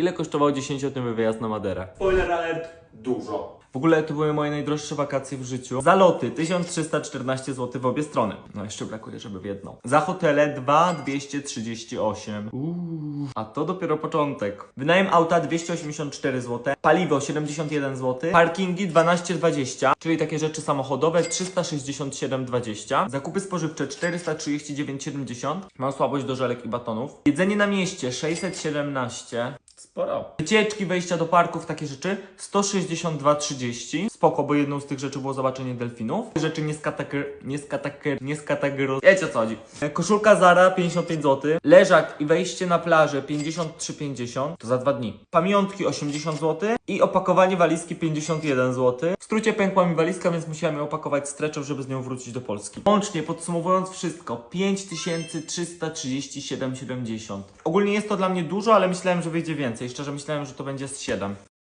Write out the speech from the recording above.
Ile kosztował 10-dniowy wyjazd na Maderę? Spoiler alert, dużo. W ogóle to były moje najdroższe wakacje w życiu. Za loty 1314 zł w obie strony. No jeszcze brakuje, żeby w jedną. Za hotele 2238. Uuu, a to dopiero początek. Wynajem auta 284 zł, paliwo 71 zł, parkingi 12,20, czyli takie rzeczy samochodowe 367,20, zakupy spożywcze 439,70. Mam słabość do żelek i batonów. Jedzenie na mieście 617. Sporo. Wycieczki, wejścia do parków, takie rzeczy 162,30. Spoko, bo jedną z tych rzeczy było zobaczenie delfinów. Rzeczy nie skatakr... nie skatakr... nie skatakr... Wiecie o co chodzi. E, Koszulka Zara 55 zł. Leżak i wejście na plażę 53,50. To za dwa dni. Pamiątki 80 zł. I opakowanie walizki 51 zł. W skrócie pękła mi walizka, więc musiałem ją opakować streczem, żeby z nią wrócić do Polski. Łącznie, podsumowując wszystko, 5337,70. Ogólnie jest to dla mnie dużo, ale myślałem, że wyjdzie więcej. Szczerze myślałem, że to będzie z 7.